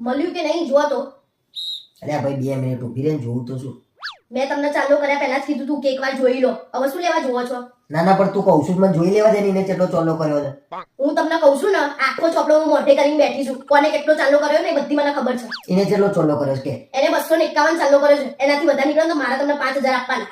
મળ્યું કે નહીં જોવા તો? અરે ભાઈ બે મિનિટ ઊભી રહે જોઉં તો શું? મેં તમને ચાલુ કર્યા પહેલા જ કીધું તું કે એકવાર જોઈ લો. હવે શું લેવા જોવો છો? ના ના પણ તું કહું છું મને જોઈ લેવા દે ને કેટલો ચોલ્લો કર્યો છે. હું તમને કહું છું ને આખો ચોપડો હું મોઢે કરીને બેઠી છું. કોને કેટલો ચાલુ કર્યો ને એ બધી મને ખબર છે. એને કેટલો ચોલ્લો કર્યો છે કે? એને બસો ને એકાવન ચાલુ કર્યો છે. એનાથી વધારે નીકળે ને તો મારા તમને પાંચ હજાર આપવાના.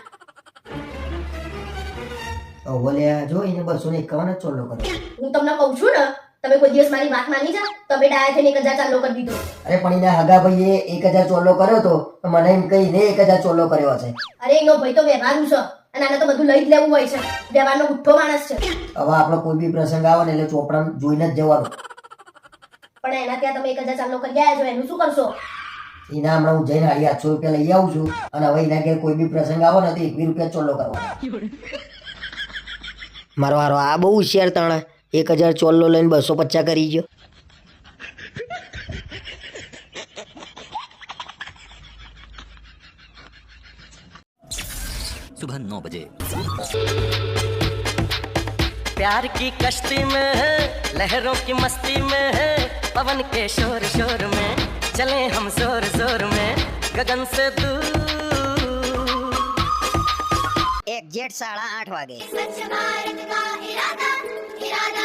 ઓલ્યા જો એને બસો ને એકાવન જ ચોલ્લો કર્યો હું તમને કહું છું ને તમે કોઈ દિવસ મારી વાત માની જા તમે ડાયા થઈને એક હજાર ચાલુ કરી દીધો. અરે પણ એના હગા ભાઈએ એક હજાર ચોલો કર્યો તો તો મને એમ કહીને એક હજાર ચોલો કર્યો છે અરે એનો ભાઈ તો વ્યવહારુ છે. અને આને તો બધું લઈ જ લેવું હોય છે. વ્યવહારનો ગુઠ્ઠો માણસ છે. હવે આપણો કોઈ બી પ્રસંગ આવે ને એટલે ચોપડા જોઈને જ જવાનું. પણ એના ત્યાં તમે એક હજાર ચાલુ કરી આવ્યા છો એનું શું કરશો? એના હમણાં હું જઈને હાડી આઠસો રૂપિયા લઈ આવું છું. અને હવે એના ઘેર કોઈ બી પ્રસંગ આવે ને તો બી રૂપિયા ચોલો કરવાનો. મારો હારો આ બહુ હોશિયાર તાણા. એક હજાર ચોલ્લો લઈને બસો પચાસ કરી ગયો सुबह नौ बजे प्यार की कश्ती में है लहरों की मस्ती में है पवन के शोर शोर में चले हम जोर जोर में गगन से दूर एग्जैक्ट साढ़ा आठ वागे स्वच्छ भारत का इरादा इरादा